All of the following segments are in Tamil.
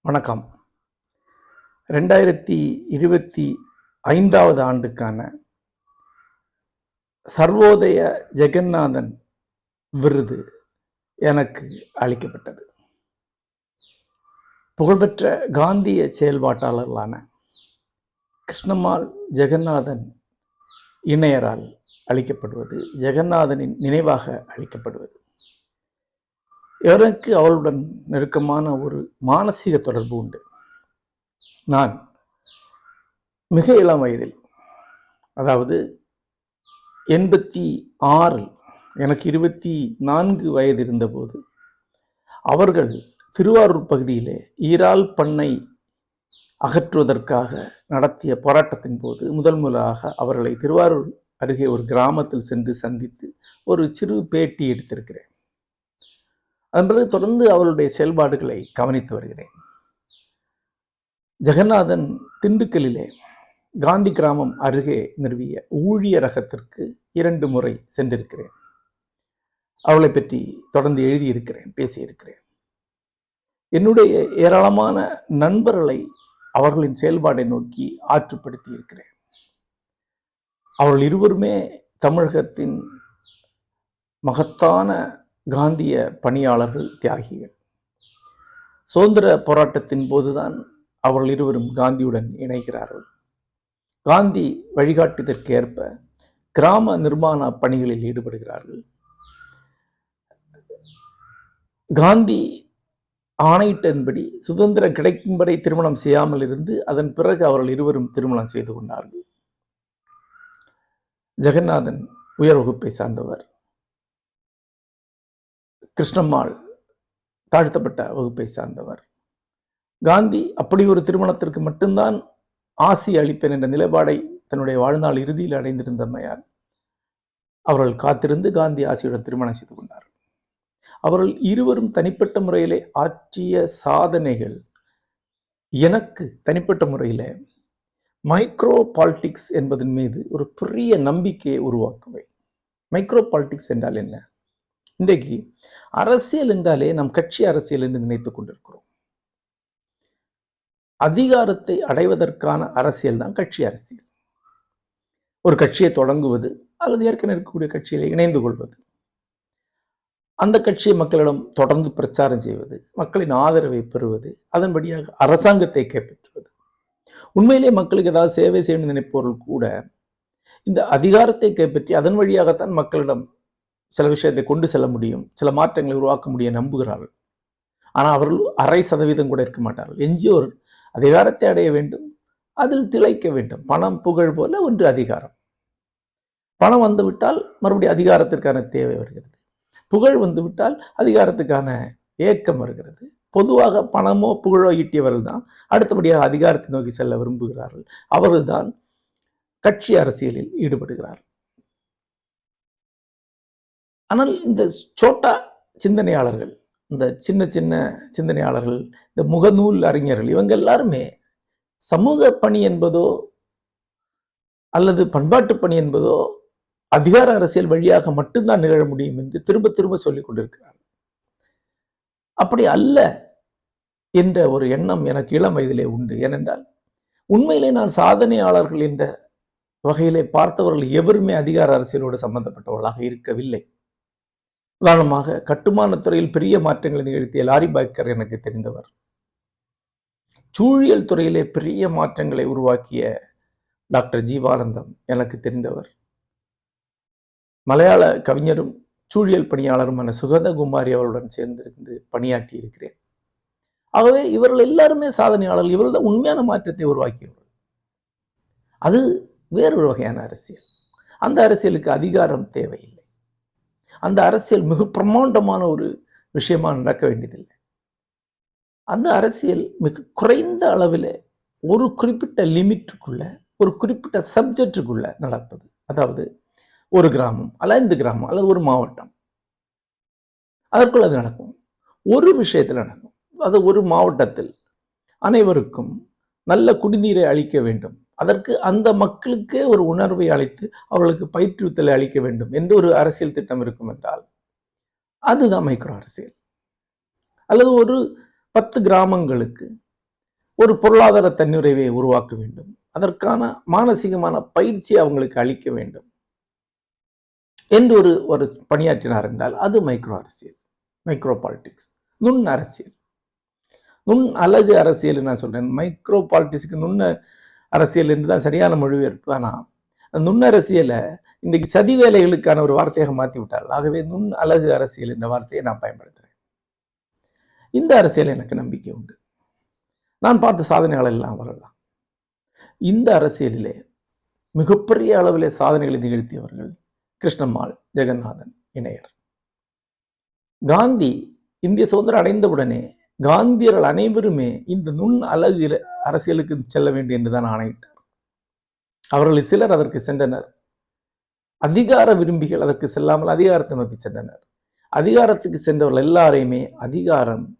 வணக்கம். ரெண்டாயிரத்தி இருபத்தி ஐந்தாவது ஆண்டுக்கான சர்வோதய ஜெகநாதன் விருது எனக்கு அளிக்கப்பட்டது. புகழ்பெற்ற காந்திய செயல்பாட்டாளர்களான கிருஷ்ணம்மாள் ஜெகநாதன் இணையரால் அளிக்கப்படுவது ஜெகநாதனின் நினைவாக அளிக்கப்படுவது எனக்கு அவளுடன் நெருக்கமான ஒரு மானசீக தொடர்பு உண்டு. நான் மிக இளம் வயதில் அதாவது எண்பத்தி ஆறில் எனக்கு இருபத்தி நான்கு வயது இருந்தபோது அவர்கள் திருவாரூர் பகுதியிலே ஈரால் பண்ணை அகற்றுவதற்காக நடத்திய போராட்டத்தின் போது முதல் முதலாக அவர்களை திருவாரூர் அருகே ஒரு கிராமத்தில் சென்று சந்தித்து ஒரு சிறு பேட்டி எடுத்திருக்கிறேன். அதன் பிறகு தொடர்ந்து அவருடைய செயல்பாடுகளை கவனித்து வருகிறேன். ஜெகநாதன் திண்டுக்கல்லிலே காந்தி கிராமம் அருகே நிறுவிய ஊழியரகத்திற்கு இரண்டு முறை சென்றிருக்கிறேன். அவளை பற்றி தொடர்ந்து எழுதியிருக்கிறேன் பேசியிருக்கிறேன். என்னுடைய ஏராளமான நண்பர்களை அவர்களின் செயல்பாடை நோக்கி ஆற்றுப்படுத்தி இருக்கிறேன் அவர்கள் இருவருமே தமிழகத்தின் மகத்தான காந்திய பணியாளர்கள் தியாகிகள். சுதந்திர போராட்டத்தின் போதுதான் அவர்கள் இருவரும் காந்தியுடன் இணைகிறார்கள். காந்தி வழிகாட்டுதற்கு ஏற்ப கிராம நிர்மாண பணிகளில் ஈடுபடுகிறார்கள். காந்தி ஆணையிட்டன்படி சுதந்திரம் கிடைக்கும் திருமணம் செய்யாமல் இருந்து அதன் பிறகு அவர்கள் இருவரும் திருமணம் செய்து கொண்டார்கள். ஜெகநாதன் உயர் வகுப்பை சார்ந்தவர். கிருஷ்ணம்மாள் தாழ்த்தப்பட்ட வகுப்பை சார்ந்தவர். காந்தி அப்படி ஒரு திருமணத்திற்கு மட்டும்தான் ஆசி அளிப்பேன் என்ற நிலைப்பாடை தன்னுடைய வாழ்நாள் இறுதியில் அடைந்திருந்தமையால் அவர்கள் காத்திருந்து காந்தி ஆசியுடன் திருமணம் செய்து கொண்டார்கள் அவர்கள் இருவரும் தனிப்பட்ட முறையிலே ஆற்றிய சாதனைகள் எனக்கு தனிப்பட்ட முறையில் மைக்ரோ பாலிட்டிக்ஸ் என்பதன் மீது ஒரு பெரிய நம்பிக்கையை உருவாக்குவை. மைக்ரோ பாலிட்டிக்ஸ் என்றால் என்ன? இன்றைக்கு அரசியல் என்றாலே நம் கட்சி அரசியல் என்று நினைத்துக் கொண்டிருக்கிறோம். அதிகாரத்தை அடைவதற்கான அரசியல் தான் கட்சி அரசியல். ஒரு கட்சியை தொடங்குவது அல்லது ஏற்கனவே இருக்கக்கூடிய கட்சியில் இணைந்து கொள்வது. அந்த கட்சியை மக்களிடம் தொடர்ந்து பிரச்சாரம் செய்வது மக்களின் ஆதரவை பெறுவது அதன்படியாக அரசாங்கத்தை கைப்பற்றுவது. உண்மையிலே மக்களுக்கு ஏதாவது சேவை செய்யணும்னு நினைப்பவர்கள் கூட இந்த அதிகாரத்தை கைப்பற்றி அதன் வழியாகத்தான் மக்களிடம் சில விஷயத்தை கொண்டு செல்ல முடியும் சில மாற்றங்களை உருவாக்க முடியும் நம்புகிறார்கள். ஆனால் அவர்கள் அரை சதவீதம் கூட இருக்க மாட்டார்கள். எஞ்சியோர் அதிகாரத்தை அடைய வேண்டும் அதில் திளைக்க வேண்டும். பணம் புகழ் போல ஒன்று அதிகாரம். பணம் வந்துவிட்டால் மறுபடியும் அதிகாரத்திற்கான தேவை வருகிறது. புகழ் வந்துவிட்டால் அதிகாரத்துக்கான ஏக்கம் வருகிறது. பொதுவாக பணமோ புகழோ ஈட்டியவர்கள் தான். அடுத்தபடியாக அதிகாரத்தை நோக்கி செல்ல விரும்புகிறார்கள். அவர்கள்தான் கட்சி அரசியலில் ஈடுபடுகிறார் ஆனால் இந்த சோட்டா சிந்தனையாளர்கள் இந்த சின்ன சின்ன சிந்தனையாளர்கள் இந்த முகநூல் அறிஞர்கள் இவங்க எல்லாருமே சமூக பணி என்பதோ அல்லது பண்பாட்டு பணி என்பதோ அதிகார அரசியல் வழியாக மட்டும்தான் நிகழ முடியும் என்று திரும்ப திரும்ப சொல்லிக் கொண்டிருக்கிறார் அப்படி அல்ல. என்ற ஒரு எண்ணம் எனக்கு இளம் வயதிலே உண்டு. ஏனென்றால் உண்மையிலே நான் சாதனையாளர்கள் என்ற வகையிலே பார்த்தவர்கள் எவருமே அதிகார அரசியலோடு சம்பந்தப்பட்டவர்களாக இருக்கவில்லை. உதாரணமாக கட்டுமானத் துறையில் பெரிய மாற்றங்களை நிகழ்த்திய லாரி பாக்கர் எனக்கு தெரிந்தவர். சூழியல் துறையிலே பெரிய மாற்றங்களை உருவாக்கிய டாக்டர் ஜீவானந்தம் எனக்கு தெரிந்தவர். மலையாள கவிஞரும் சூழியல் பணியாளருமான சுகதகுமாரி அவருடன் சேர்ந்திருந்து பணியாற்றி இருக்கிறேன் ஆகவே இவர்கள் எல்லாருமே சாதனையாளர்கள். இவர்கள் தான் உண்மையான மாற்றத்தை உருவாக்கியவர்கள். அது வேறொரு வகையான அரசியல். அந்த அரசியலுக்கு அதிகாரம் தேவையில்லை. அந்த அரசியல் மிக பிரம்மாண்டமான ஒரு விஷயமா நடக்க வேண்டியதில்லை. அந்த அரசியல் மிக குறைந்த அளவில் ஒரு குறிப்பிட்ட லிமிட்டுக்குள்ள ஒரு குறிப்பிட்ட சப்ஜெக்டுக்குள்ள நடப்பது. அதாவது ஒரு கிராமம் அல்ல இந்த கிராமம் அல்லது ஒரு மாவட்டம். அதற்குள்ள அது நடக்கும். ஒரு விஷயத்தில் நடக்கும். அது ஒரு மாவட்டத்தில் அனைவருக்கும் நல்ல குடிநீரை அளிக்க வேண்டும். அதற்கு அந்த மக்களுக்கே ஒரு உணர்வை அளித்து அவர்களுக்கு பயிற்றுவித்தலை அளிக்க வேண்டும் என்று ஒரு அரசியல் திட்டம் இருக்கும் என்றால் அதுதான் மைக்ரோ அரசியல். அல்லது ஒரு பத்து கிராமங்களுக்கு ஒரு பொருளாதார தன்னுறைவை உருவாக்க வேண்டும். அதற்கான மானசீகமான பயிற்சி அவங்களுக்கு அளிக்க வேண்டும் என்று ஒரு ஒரு பணியாற்றினார் என்றால் அது மைக்ரோ அரசியல் மைக்ரோ பாலிடிக்ஸ் நுண் அரசியல். நுண் அழகு அரசியல் நான் சொல்றேன். மைக்ரோ பாலிட்டிக்ஸுக்கு நுண் அரசியல் என்று தான் சரியான மொழிபெயர்ப்பு. ஆனால் அந்த நுண்ணரசியலை இன்றைக்கு சதி வேலைகளுக்கான ஒரு வார்த்தையாக மாற்றி விட்டார்கள். ஆகவே நுண் அழகு அரசியல் என்ற வார்த்தையை நான் பயன்படுத்துகிறேன் இந்த அரசியல் எனக்கு நம்பிக்கை உண்டு. நான் பார்த்த சாதனைகள் எல்லாம் வரலாம் இந்த அரசியலிலே மிகப்பெரிய அளவிலே சாதனைகளை நிகழ்த்தியவர்கள் கிருஷ்ணம்மாள் ஜெகநாதன் இணையர். காந்தி இந்திய சுதந்திரம் அடைந்தவுடனே காந்தியர்கள் அனைவருமே இந்த நுண் அழகு அரசியலுக்கு செல்ல வேண்டும் என்றுதான் ஆணையிட்டார். அவர்களில் சிலர் அதற்கு சென்றனர். அதிகார விரும்பிகள் அதற்கு செல்லாமல் அதிகாரத்தை நோக்கி சென்றனர். அதிகாரத்துக்கு சென்றவர்கள் எல்லாரையுமே அதிகாரம்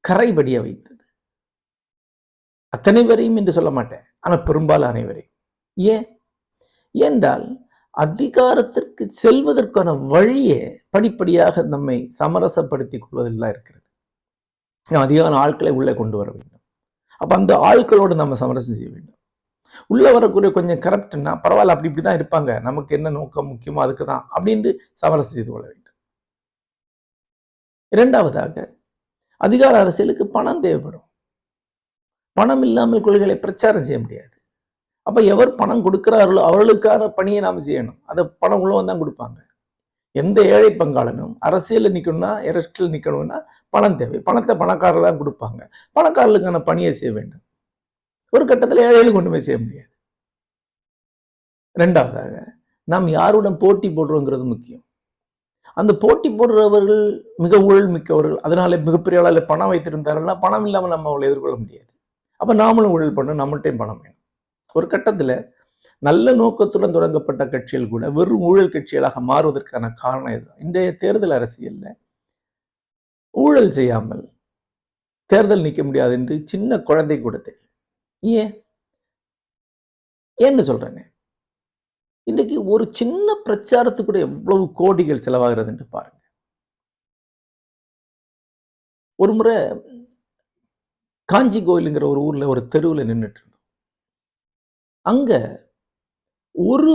கரைபடிய வைத்தது. அத்தனை வரையும் என்று சொல்ல மாட்டேன். ஆனால் பெரும்பாலும் அனைவரையும். ஏன்? ஏன்றால் அதிகாரத்திற்கு செல்வதற்கான வழியே படிப்படியாக நம்மை சமரசப்படுத்திக் கொள்வதில் இருக்கிறது. அதிகார ஆட்களை உள்ளே கொண்டு வர வேண்டும். அப்போ அந்த ஆட்களோடு நம்ம சமரசம் செய்ய வேண்டும். உள்ளே வரக்கூடிய கொஞ்சம் கரப்ட்னா பரவாயில்ல அப்படி இப்படி தான் இருப்பாங்க. நமக்கு என்ன நோக்கம் முக்கியமோ அதுக்கு தான் அப்படின்ட்டு சமரசம் செய்து கொள்ள வேண்டும். இரண்டாவதாக அதிகார அரசியலுக்கு பணம் தேவைப்படும். பணம் இல்லாமல் கொள்கைகளை பிரச்சாரம் செய்ய முடியாது. அப்போ எவர் பணம் கொடுக்குறார்களோ அவர்களுக்கான பணியை நாம் செய்யணும். அதை பணம் உள்ளவன் தான் கொடுப்பாங்க. எந்த ஏழை பங்காளனும் அரசியலில் நிற்கணும்னா அரசியல் நிற்கணும்னா பணம் தேவை. பணத்தை பணக்காரர் தான் கொடுப்பாங்க. பணக்காரர்களுக்கான பணியை செய்ய வேண்டும். ஒரு கட்டத்தில் ஏழைகள் கொண்டு போய் செய்ய முடியாது. ரெண்டாவதாக நாம் யாருடன் போட்டி போடுறோங்கிறது முக்கியம். அந்த போட்டி போடுறவர்கள் மிக ஊழல் மிக்கவர்கள் அதனால மிகப்பெரிய அளவில் பணம் வைத்திருந்தார்கள்னா பணம் இல்லாமல் நம்ம அவளை எதிர்கொள்ள முடியாது. அப்போ நாமளும் ஊழல் பண்ணணும் நம்மள்ட்டையும் பணம் வேணும். ஒரு கட்டத்தில் நல்ல நோக்கத்துடன் தொடங்கப்பட்ட கட்சிகள் கூட வெறும் ஊழல் கட்சிகளாக மாறுவதற்கான காரணம் இதுதான் இன்றைய தேர்தல் அரசியலில் ஊழல் செய்யாமல் தேர்தல் நிற்க முடியாது என்று சின்ன குழந்தை கூட தெரியும் ஏன்? ஏன்னு சொல்றேனே. இன்றைக்கு ஒரு சின்ன பிரச்சாரத்துக்கு கூட எவ்வளவு கோடிகள் செலவாகிறது என்று பாருங்க. ஒரு முறை காஞ்சி கோயிலுங்கிற ஒரு ஊர்ல ஒரு தெருவில் நின்றுட்டு இருந்தோம். அங்க ஒரு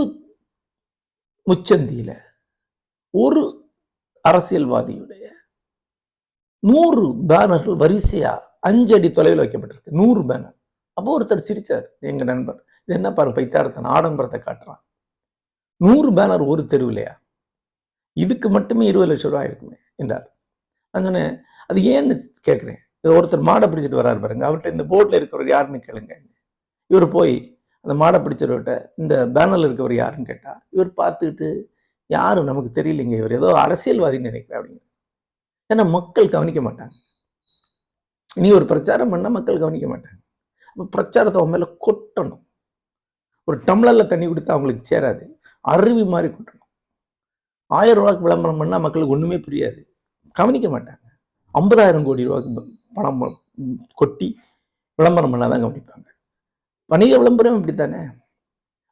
முச்சந்தியில ஒரு அரசியல்வாதியுடைய நூறு பேனர்கள் வரிசையா அஞ்சு அடி தொலைவில் வைக்கப்பட்டிருக்கு. நூறு பேனர். அப்போ ஒருத்தர் சிரிச்சார் எங்க நண்பர். இது என்ன பாருங்க பைத்தாரத்தன் ஆடம்பரத்தை காட்டுறான். நூறு பேனர் ஒரு தெருவிலையா? இதுக்கு மட்டுமே இருபது லட்சம் ரூபாய் இருக்குமே என்றார். நான் சொன்னேன் அது ஏன்னு கேட்குறேன்? ஒருத்தர் மாடை பிடிச்சிட்டு வராரு பாருங்க. அவர்கிட்ட இந்த போர்டில் இருக்கிறவர் யாருன்னு கேளுங்க. இவர் போய் அந்த மாடை பிடிச்சவர்கிட்ட இந்த பேனரில் இருக்கவர் யாருன்னு கேட்டால் இவர் பார்த்துக்கிட்டு யாரும் நமக்கு தெரியலைங்க இவர் ஏதோ அரசியல்வாதின்னு நினைக்கிறேன் அப்படிங்கிற ஏன்னா மக்கள் கவனிக்க மாட்டாங்க. இனி ஒரு பிரச்சாரம் பண்ணால் மக்கள் கவனிக்க மாட்டாங்க. அப்போ பிரச்சாரத்தை அவன் மேலே கொட்டணும். ஒரு டம்ளரில் தண்ணி கொடுத்தா அவங்களுக்கு சேராது. அருவி மாதிரி கொட்டணும். ஆயிரம் ரூபாய்க்கு விளம்பரம் பண்ணால் மக்களுக்கு ஒன்றுமே புரியாது. கவனிக்க மாட்டாங்க. ஐம்பதாயிரம் கோடி ரூபாய்க்கு பணம் கொட்டி விளம்பரம் பண்ணால் தான் கவனிப்பாங்க. வணிக விளம்பரம் இப்படி தானே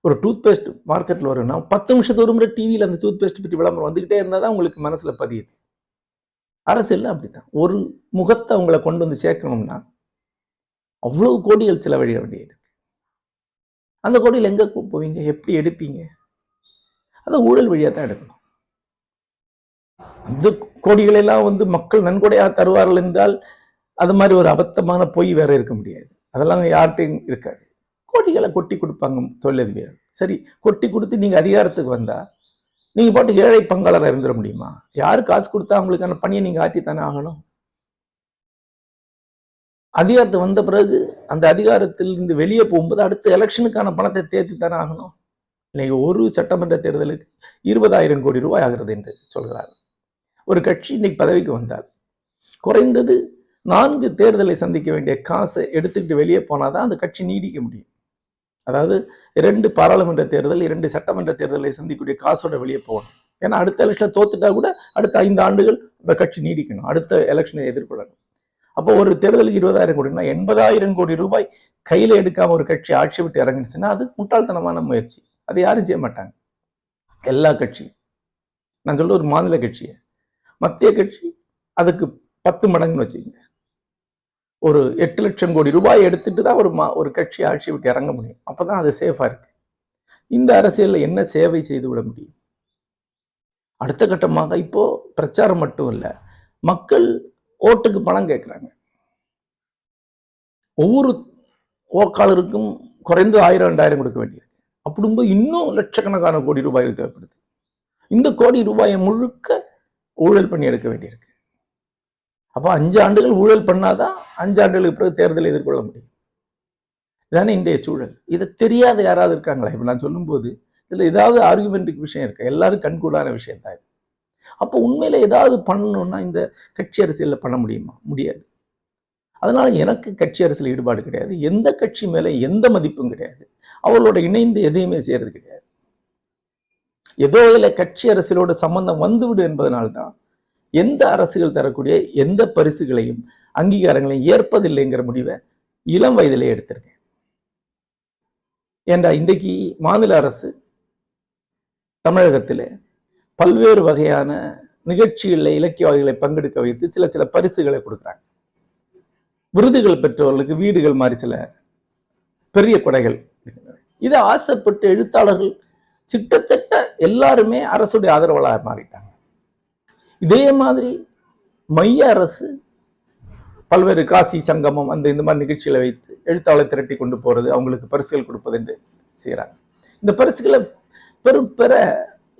ஒரு டூத் பேஸ்ட் மார்க்கெட்டில் வரும்னா பத்து நிமிஷத்து ஒரு முறை டிவியில் அந்த டூத் பேஸ்ட் பற்றி விளம்பரம் வந்துக்கிட்டே இருந்தால் தான் உங்களுக்கு மனசில் பதியுது. அரசியல் அப்படிதான் ஒரு முகத்தை அவங்கள கொண்டு வந்து சேர்க்கணும்னா அவ்வளவு கோடிகள் செலவழிக்க வேண்டியது அந்த கோடியில் எங்கே போவீங்க? எப்படி எடுப்பீங்க? அதை ஊழல் வழியாக தான் எடுக்கணும். அந்த கோடிகளெல்லாம் வந்து மக்கள் நன்கொடையாக தருவார்கள் என்றால் அது மாதிரி ஒரு அபத்தமான பொய் வேற இருக்க முடியாது. அதெல்லாம் யார்கிட்டையும் இருக்காது. கோடிகளை கொட்டி கொடுப்பாங்க தொழிலதிபர்கள். சரி கொட்டி கொடுத்து நீங்கள் அதிகாரத்துக்கு வந்தா நீங்கள் போட்டு ஏழை பங்காளராக இருந்துட முடியுமா? யார் காசு கொடுத்தா அவங்களுக்கான பணியை நீங்கள் ஆற்றித்தானே ஆகணும்? அதிகாரத்தை வந்த பிறகு அந்த அதிகாரத்திலிருந்து வெளியே போகும்போது அடுத்த எலெக்ஷனுக்கான பணத்தை தேர்த்தி தானே ஆகணும்? இன்னைக்கு ஒரு சட்டமன்ற தேர்தலுக்கு இருபதாயிரம் கோடி ரூபாய் ஆகிறது என்று சொல்கிறார். ஒரு கட்சி இன்னைக்கு பதவிக்கு வந்தார் குறைந்தது நான்கு தேர்தலை சந்திக்க வேண்டிய காசை எடுத்துக்கிட்டு வெளியே போனால் தான் அந்த கட்சி நீடிக்க முடியும். அதாவது இரண்டு பாராளுமன்ற தேர்தல் இரண்டு சட்டமன்ற தேர்தலை சந்திக்கக்கூடிய காசோட வெளியே போகணும். ஏன்னா அடுத்த எலெக்ஷனில் தோத்துட்டா கூட அடுத்த ஐந்து ஆண்டுகள் இந்த கட்சி நீடிக்கணும். அடுத்த எலெக்ஷனை எதிர்கொள்ளணும். அப்போ ஒரு தேர்தலுக்கு இருபதாயிரம் கோடினா எண்பதாயிரம் கோடி ரூபாய் கையில எடுக்காம ஒரு கட்சி ஆட்சி விட்டு இறங்குச்சுன்னா அது முட்டாள்தனமான முயற்சி. அதை யாரும் செய்ய மாட்டாங்க. எல்லா கட்சியும். நான் சொல்ல ஒரு மாநில கட்சியை. மத்திய கட்சி அதுக்கு பத்து மடங்குன்னு வச்சுக்கோங்க. ஒரு எட்டு லட்சம் கோடி ரூபாய் எடுத்துட்டு தான் ஒரு மா ஒரு கட்சி ஆட்சி விட்டு இறங்க முடியும். அப்பதான் அது சேஃபாக இருக்கு. இந்த அரசியல்ல என்ன சேவை செய்து விட முடியும்? அடுத்த கட்டமாக இப்போ பிரச்சாரம் மட்டும் இல்லை மக்கள் ஓட்டுக்கு பணம் கேட்குறாங்க ஒவ்வொரு ஓக்காளருக்கும் குறைந்து ஆயிரம் ரெண்டாயிரம் கொடுக்க வேண்டியிருக்கு. அப்படிங்கும்போது இன்னும் லட்சக்கணக்கான கோடி ரூபாய்கள் தேவைப்படுது. இந்த கோடி ரூபாயை முழுக்க ஊழல் பண்ணி எடுக்க வேண்டியிருக்கு. அப்போ அஞ்சு ஆண்டுகள் ஊழல் பண்ணாதான் அஞ்சு ஆண்டுகளுக்கு பிறகு தேர்தலை எதிர்கொள்ள முடியும்? இதானே இன்றைய சூழல். இதை தெரியாத யாராவது இருக்காங்களா? இப்போ நான் சொல்லும்போது இதில் ஏதாவது ஆர்குமெண்ட்டுக்கு விஷயம் இருக்கு? எல்லாரும் கண்கூடான விஷயம் தான் இது. அப்போ உண்மையில ஏதாவது பண்ணணும்னா இந்த கட்சி அரசியலில் பண்ண முடியுமா? முடியாது. அதனால எனக்கு கட்சி அரசியல் ஈடுபாடு கிடையாது. எந்த கட்சி மேலே எந்த மதிப்பும் கிடையாது. அவர்களோட இணைந்து எதையுமே செய்யறது கிடையாது. ஏதோ இல்லை கட்சி அரசியலோட சம்பந்தம் வந்துவிடு என்பதனால்தான் எந்த அரசுகள் தரக்கூடிய எந்த பரிசுகளையும் அங்கீகாரங்களையும் ஏற்பதில்லைங்கிற முடிவை இளம் வயதிலே எடுத்திருக்கேன். ஏண்டா இன்றைக்கு மாநில அரசு தமிழகத்தில் பல்வேறு வகையான நிகழ்ச்சிகளில் இலக்கியவாதிகளை பங்கெடுக்க வைத்து சில சில பரிசுகளை கொடுக்குறாங்க. விருதுகள் பெற்றவர்களுக்கு வீடுகள் மாதிரி சில பெரிய கொடைகள் இதை ஆசைப்பட்டு எழுத்தாளர்கள் கிட்டத்தட்ட எல்லாருமே அரசுடைய ஆதரவாளராக மாறிட்டாங்க. இதே மாதிரி மைய அரசு பல்வேறு காசி சங்கமம் அந்த இந்த மாதிரி நிகழ்ச்சிகளை வைத்து எழுத்தாளர் திரட்டி கொண்டு போகிறது அவங்களுக்கு பரிசுகள் கொடுப்பது என்று செய்கிறாங்க இந்த பரிசுகளை பெரும் பெற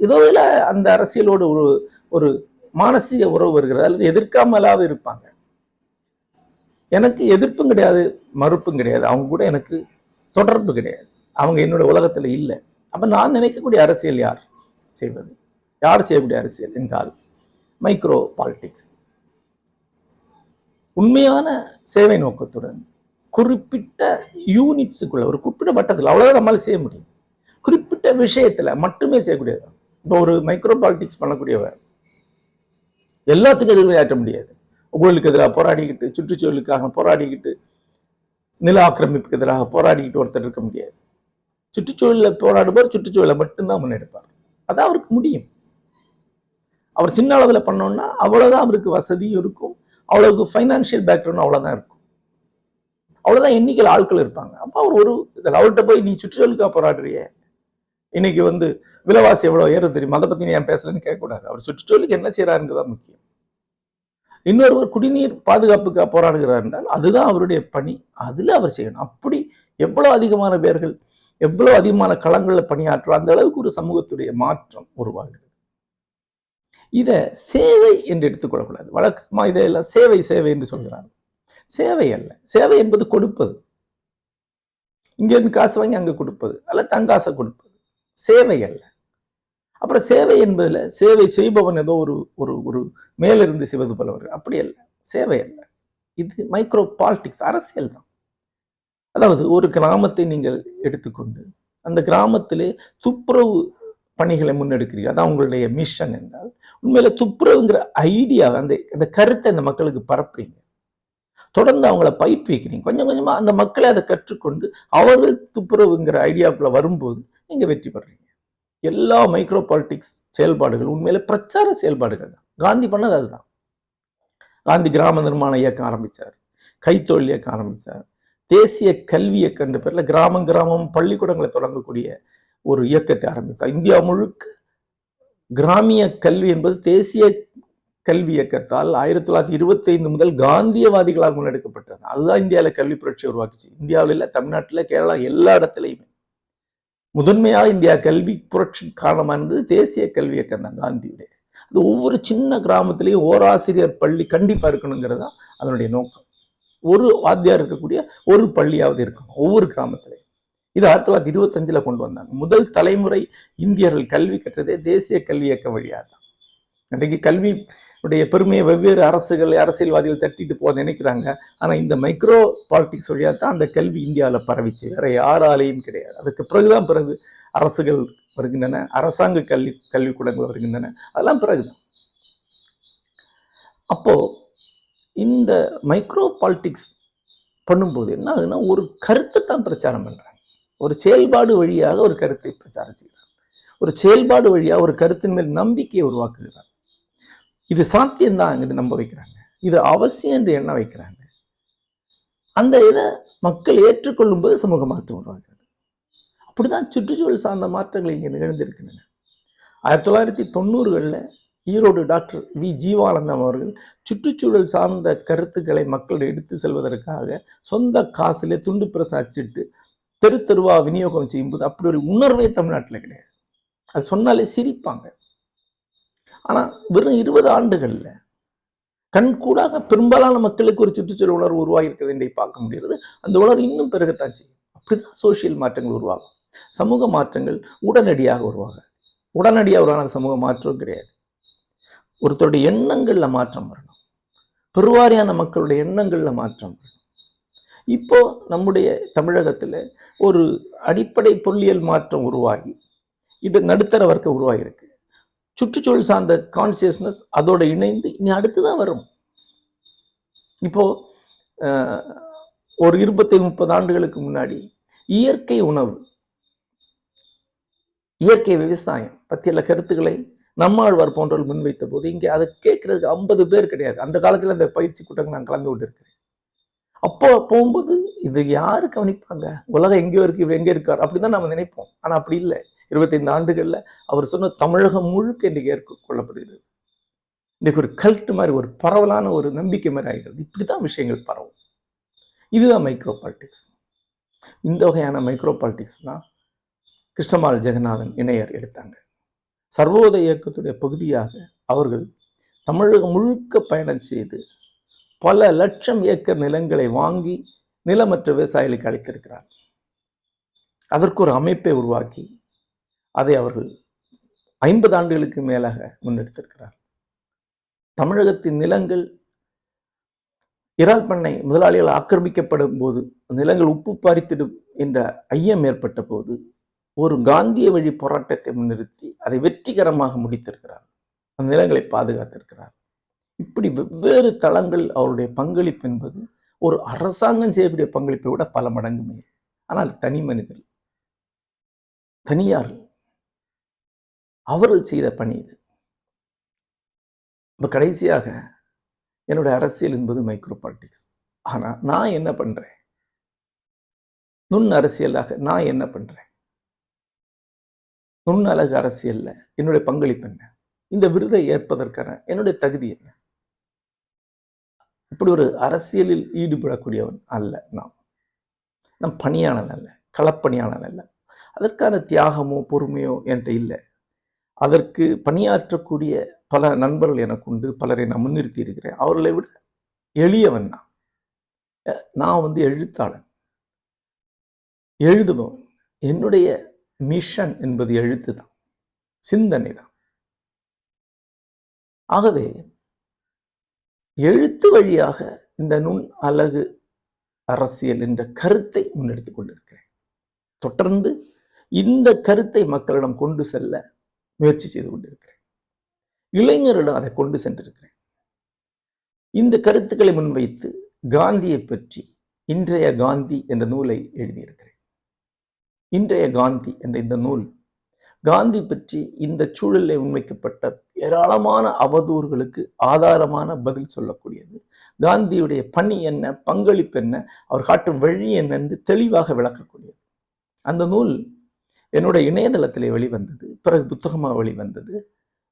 ஏதோ இல்லை அந்த அரசியலோடு ஒரு ஒரு மானசீக உறவு வருகிறது அல்லது எதிர்க்காமலாவது இருப்பாங்க. எனக்கு எதிர்ப்பும் கிடையாது மறுப்பும் கிடையாது. அவங்க கூட எனக்கு தொடர்பு கிடையாது. அவங்க என்னோட உலகத்தில் இல்லை. அப்போ நான் நினைக்கக்கூடிய அரசியல் யார் செய்வது? யார் செய்யக்கூடிய அரசியல் என்றால் மைக்ரோ பாலிடிக்ஸ் உண்மையான சேவை நோக்கத்துடன் குறிப்பிட்ட யூனிட்ஸுக்குள்ள ஒரு குறிப்பிட்ட வட்டத்தில் அவ்வளவுதான் நம்மளால செய்ய முடியும். குறிப்பிட்ட விஷயத்துல மட்டுமே செய்யக்கூடியது இப்போ ஒரு மைக்ரோ பாலிடிக்ஸ் பண்ணக்கூடியவர். எல்லாத்துக்கும் எதிர்விளையாட்ட முடியாது. ஊழலுக்கு எதிராக போராடிக்கிட்டு சுற்றுச்சூழலுக்காக போராடிக்கிட்டு நில ஆக்கிரமிப்புக்கு எதிராக போராடிக்கிட்டு ஒருத்தர் இருக்க முடியாது. சுற்றுச்சூழலில் போராடுபவர் சுற்றுச்சூழலை மட்டும்தான் முன்னெடுப்பார். அதான் அவருக்கு முடியும். அவர் சின்ன அளவில் பண்ணோம்னா அவ்வளோதான் அவருக்கு வசதியும் இருக்கும். அவ்வளவுக்கு ஃபைனான்ஷியல் பேக்ரவுண்ட் அவ்வளோதான் இருக்கும். அவ்வளோதான் எண்ணிக்கையில் ஆட்கள் இருப்பாங்க. அப்போ அவர் ஒரு இதில் அவர்கிட்ட போய் நீ சுற்றுச்சூழலுக்காக போராடுறியே. இன்னைக்கு வந்து விலைவாசி எவ்வளோ ஏற தெரியும்? அதை பற்றி நீ ஏன் பேசலன்னு கேட்கக்கூடாது. அவர் சுற்றுச்சூழலுக்கு என்ன செய்கிறாருங்கிறதா முக்கியம். இன்னொருவர் குடிநீர் பாதுகாப்புக்காக போராடுகிறார் என்றால் அதுதான் அவருடைய பணி. அதில் அவர் செய்யணும். அப்படி எவ்வளோ அதிகமான பேர்கள் எவ்வளோ அதிகமான களங்களில் பணியாற்றும் அந்த அளவுக்கு ஒரு சமூகத்துடைய மாற்றம் உருவாகுது. இதை சேவை என்று எடுத்துக்கொள்ளக்கூடாது வழக்கமாக இதையெல்லாம் சேவை சேவை என்று சொல்கிறாங்க சேவை அல்ல. சேவை என்பது கொடுப்பது. இங்கேருந்து காசு வாங்கி அங்க கொடுப்பது. அல்ல தங்காசை கொடுப்பது. சேவை அல்ல. அப்புறம் சேவை என்பதுல சேவை செய்பவன் ஏதோ ஒரு ஒரு ஒரு மேலிருந்து செய்வது போல அப்படி அல்ல. சேவை அல்ல. இது மைக்ரோ பாலிட்டிக்ஸ் அரசியல் தான். அதாவது ஒரு கிராமத்தை நீங்கள் எடுத்துக்கொண்டு அந்த கிராமத்திலே துப்புரவு பணிகளை முன்னெடுக்கிறீங்க அதான் உங்களுடைய மிஷன் என்றால் உண்மையில துப்புரவுங்கிற ஐடியா அந்த அந்த கருத்தை அந்த மக்களுக்கு பரப்புறீங்க. தொடர்ந்து அவங்கள பயிற்றுவிக்கிறீங்க கொஞ்சம் கொஞ்சமா அந்த மக்களை அதை கற்றுக்கொண்டு அவர்கள் துப்புரவுங்கிற ஐடியாக்குள்ள வரும்போது நீங்க வெற்றி பெறுறீங்க. எல்லா மைக்ரோ பாலிட்டிக்ஸ் செயல்பாடுகள் உண்மையில பிரச்சார செயல்பாடுகள் தான். காந்தி பண்ணது அதுதான். காந்தி கிராம நிர்மாண இயக்கம் ஆரம்பித்தார் கைத்தொழில் இயக்கம் ஆரம்பித்தார் தேசிய கல்வி இயக்கம் பேரில் கிராமம் கிராமம் பள்ளிக்கூடங்களை தொடங்கக்கூடிய ஒரு இயக்கத்தை ஆரம்பித்தார் இந்தியா முழுக்க கிராமிய கல்வி என்பது தேசிய கல்வி இயக்கத்தால் ஆயிரத்தி தொள்ளாயிரத்தி இருபத்தி ஐந்து முதல் காந்தியவாதிகளால் முன்னெடுக்கப்பட்டது. அதுதான் இந்தியாவில் கல்வி புரட்சி உருவாக்குச்சு. இந்தியாவில் இல்லை தமிழ்நாட்டில் கேரளா எல்லா இடத்துலையுமே. முதன்மையாக இந்தியா கல்வி புரட்சி காரணமானது தேசிய கல்வி இயக்கம் தான் காந்தியுடைய. அது ஒவ்வொரு சின்ன கிராமத்திலையும் ஓராசிரியர் பள்ளி கண்டிப்பா இருக்கணுங்கிறது தான் அதனுடைய நோக்கம். ஒரு வாத்தியார் இருக்கக்கூடிய ஒரு பள்ளியாவது இருக்கணும் ஒவ்வொரு கிராமத்திலையும். இது ஆயிரத்தி தொள்ளாயிரத்தி இருபத்தஞ்சில் கொண்டு வந்தாங்க. முதல் தலைமுறை இந்தியர்கள் கல்வி கற்றதே தேசிய கல்வி இயக்க வழியாக தான். இன்றைக்கு கல்வி உடைய பெருமையை வெவ்வேறு அரசுகள் அரசியல்வாதிகள் தட்டிட்டு போக நினைக்கிறாங்க. ஆனால் இந்த மைக்ரோ பாலிடிக்ஸ் வழியாக தான் அந்த கல்வி இந்தியாவில் பரவிச்சு. வேற யாராலையும் கிடையாது. அதுக்கு பிறகுதான் பிறகு அரசுகள் வருகின்றன அரசாங்க கல்வி கல்விக்கூடங்கள் வருகின்றன. அதெல்லாம் பிறகுதான். அப்போ இந்த மைக்ரோ பாலிடிக்ஸ் பண்ணும்போது என்ன ஆகுதுன்னா ஒரு கருத்தை தான் பிரச்சாரம் பண்ணுறேன் ஒரு செயல்பாடு வழியாக ஒரு கருத்தை பிரச்சாரம் செய்கிறார். ஒரு செயல்பாடு வழியாக ஒரு கருத்தின் மேல் நம்பிக்கையை உருவாக்குகிறார். இது சாத்தியம்தான் என்று நம்ப வைக்கிறாங்க. இது அவசியம் என்று எண்ண வைக்கிறாங்க. அந்த இதை மக்கள் ஏற்றுக்கொள்ளும் போது சமூக மாற்றம் உருவாகிறது. அப்படிதான் சுற்றுச்சூழல் சார்ந்த மாற்றங்கள் இங்கே நிகழ்ந்திருக்கின்றன. ஆயிரத்தி தொள்ளாயிரத்தி தொண்ணூறுகளில் ஈரோடு டாக்டர் வி ஜீவானந்தம் அவர்கள் சுற்றுச்சூழல் சார்ந்த கருத்துக்களை மக்கள் எடுத்து செல்வதற்காக சொந்த காசிலே துண்டு பிரசு அச்சிட்டு தெரு தெருவா விநியோகம் செய்யும்போது அப்படி ஒரு உணர்வே தமிழ்நாட்டில் கிடையாது. அது சொன்னாலே சிரிப்பாங்க. ஆனா வெறும் இருபது ஆண்டுகள்ல கண்கூடாக பெரும்பாலான மக்களுக்கு ஒரு சுற்றுச்சூழல் உணர்வு உருவாகி இருக்கிறது பார்க்க முடிகிறது. அந்த உணர்வு இன்னும் பெருகத்தான் செய்யும். அப்படிதான் சோசியல் மாற்றங்கள் உருவாகும். சமூக மாற்றங்கள் உடனடியாக உருவாகாது. உடனடியாக உருவான சமூக மாற்றம் கிடையாது. ஒருத்தருடைய எண்ணங்கள்ல மாற்றம் வரணும். பெருவாரியான மக்களுடைய எண்ணங்கள்ல மாற்றம் வரணும். இப்போ நம்முடைய தமிழகத்துல ஒரு அடிப்படை பொருளியல் மாற்றம் உருவாகி இது நடுத்தர வர்க்கம் உருவாகியிருக்கு. சுற்றுச்சூழல் சார்ந்த கான்சியஸ்னஸ் அதோட இணைந்து இனி அடுத்து தான் வரும். இப்போ ஒரு இருபத்தி முப்பது ஆண்டுகளுக்கு முன்னாடி இயற்கை உணவு இயற்கை விவசாயம் பற்றியுள்ள கருத்துக்களை நம்மாழ்வார் போன்றவர்கள் முன்வைத்த போது இங்கே அதை கேட்கறதுக்கு ஐம்பது பேர் கிடையாது. அந்த காலத்தில் அந்த பயிற்சி கூட்டங்கள் நான் கலந்து கொண்டு இருக்கிறேன் அப்போ போகும்போது இது யாரு கவனிப்பாங்க? உலகம் எங்கேயோ இருக்கு இவர் எங்கே இருக்கார்? அப்படிதான் நம்ம நினைப்போம். ஆனால் அப்படி இல்லை. இருபத்தைந்து ஆண்டுகளில் அவர் சொன்ன தமிழகம் முழுக்க இன்றைக்கு ஏற்றுக்கொள்ளப்படுகிறது. இன்னைக்கு ஒரு கல்ட்டு மாதிரி ஒரு பரவலான ஒரு நம்பிக்கை மாதிரி ஆகிறது. இப்படிதான் விஷயங்கள் பரவும். இதுதான் மைக்ரோ பாலிடிக்ஸ் இந்த வகையான மைக்ரோ பாலிடிக்ஸ் தான் கிருஷ்ணமால் ஜெகநாதன் இணையர் எடுத்தாங்க. சர்வோதய இயக்கத்துடைய பகுதியாக அவர்கள் தமிழகம் முழுக்க பயணம் செய்து பல லட்சம் ஏக்கர் நிலங்களை வாங்கி நிலமற்ற விவசாயிகளுக்கு அளித்திருக்கிறார். அதற்கு ஒரு அமைப்பை உருவாக்கி அதை அவர்கள் ஐம்பது ஆண்டுகளுக்கு மேலாக முன்னெடுத்திருக்கிறார். தமிழகத்தின் நிலங்கள் இறால் பண்ணை முதலாளிகள் ஆக்கிரமிக்கப்படும் போது நிலங்கள் உப்பு பாரித்திடும் என்ற ஐயம் ஏற்பட்ட போது ஒரு காந்திய வழி போராட்டத்தை முன்னிறுத்தி அதை வெற்றிகரமாக முடித்திருக்கிறார். அந்த நிலங்களை பாதுகாத்திருக்கிறார். இப்படி வெவ்வேறு தளங்கள் அவருடைய பங்களிப்பு என்பது ஒரு அரசாங்கம் செய்யக்கூடிய பங்களிப்பை விட பல மடங்கு மேல். ஆனால் தனி மனிதர் தனியார் அவர்கள் செய்த பணி இது. இப்போ கடைசியாக என்னுடைய அரசியல் என்பது மைக்ரோ பாலிட்டிக்ஸ் ஆனால் நான் என்ன பண்ணுறேன் நுண் அரசியலாக நான் என்ன பண்ணுறேன் நுண் அழகு அரசியலில் என்னுடைய பங்களிப்பு என்ன? இந்த விருதை ஏற்பதற்கான என்னுடைய தகுதி என்ன? இப்படி ஒரு அரசியலில் ஈடுபடக்கூடியவன் அல்ல நான் நம் பணியாளன் அல்ல களப்பணியாளன் அல்ல. அதற்கான தியாகமோ பொறுமையோ என்கிட்ட இல்லை. அதற்கு பணியாற்றக்கூடிய பல நண்பர்கள் எனக்கு உண்டு பலரை நான் முன்னிறுத்தி இருக்கிறேன். அவர்களை விட எளியவன் நான். நான் வந்து எழுத்தாளன். எழுதுபவன். என்னுடைய மிஷன் என்பது எழுத்து தான் சிந்தனை தான் ஆகவே எழுத்து வழியாக இந்த நுண் அழகு அரசியல் என்ற கருத்தை முன்னெடுத்துக் கொண்டிருக்கிறேன். தொடர்ந்து இந்த கருத்தை மக்களிடம் கொண்டு செல்ல முயற்சி செய்து கொண்டிருக்கிறேன். இளைஞரிடம் அதை கொண்டு சென்றிருக்கிறேன். இந்த கருத்துக்களை முன்வைத்து காந்தியை பற்றி இன்றைய காந்தி என்ற நூலை எழுதியிருக்கிறேன். இன்றைய காந்தி என்ற இந்த நூல் காந்தி பற்றி இந்த சூழலில் முன்வைக்கப்பட்ட ஏராளமான அவதூறுகளுக்கு ஆதாரமான பதில் சொல்லக்கூடியது. காந்தியுடைய பணி என்ன பங்களிப்பு என்ன அவர் காட்டும் வழி என்ன என்று தெளிவாக விளக்கக்கூடியது. அந்த நூல் என்னுடைய இணையதளத்திலே வெளிவந்தது பிறகு புத்தகமாக வெளிவந்தது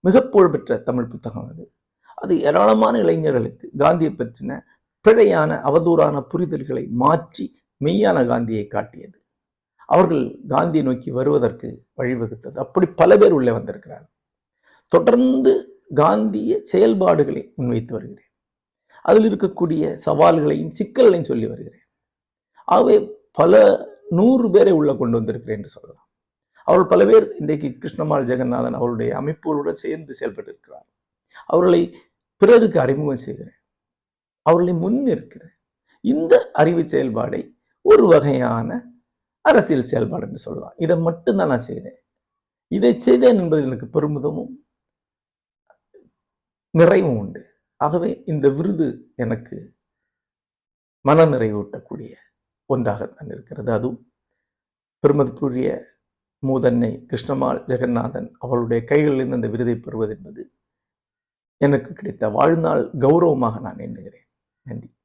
மிக புகழ்பெற்ற தமிழ் புத்தகம் அது. அது ஏராளமான இளைஞர்களுக்கு காந்தியை பற்றின பிழையான அவதூறான புரிதல்களை மாற்றி மெய்யான காந்தியை காட்டியது. அவர்கள் காந்தியை நோக்கி வருவதற்கு வழிவகுத்தது. அப்படி பல பேர் உள்ளே வந்திருக்கிறார்கள். தொடர்ந்து காந்திய செயல்பாடுகளை முன்வைத்து வருகிறேன். அதில் இருக்கக்கூடிய சவால்களையும் சிக்கல்களையும் சொல்லி வருகிறேன். ஆகவே பல நூறு பேரை உள்ளே கொண்டு வந்திருக்கிறேன் என்று சொல்லலாம். அவர்கள் பல பேர் இன்றைக்கு கிருஷ்ணமால் ஜெகநாதன் அவருடைய அமைப்புகளுடன் சேர்ந்து செயல்பட்டு இருக்கிறார் அவர்களை பிறருக்கு அறிமுகம் செய்கிறேன். அவர்களை முன்னிற்கிறேன் இந்த அறிவு செயல்பாடை ஒரு வகையான அரசியல் செயல்பாடு என்று சொல்லலாம். இதை மட்டும்தான் நான் செய்கிறேன். இதை செய்தேன் என்பதில் எனக்கு பெருமிதமும் நிறைவும் உண்டு. ஆகவே இந்த விருது எனக்கு மன நிறைவூட்டக்கூடிய ஒன்றாகத்தான் இருக்கிறது. அதுவும் பெருமதிப்புரிய மூதன்னை கிருஷ்ணமால் ஜெகநாதன் அவளுடைய கைகளிலிருந்து அந்த விருதை பெறுவது என்பது எனக்கு கிடைத்த வாழ்நாள் கௌரவமாக நான் எண்ணுகிறேன். நன்றி.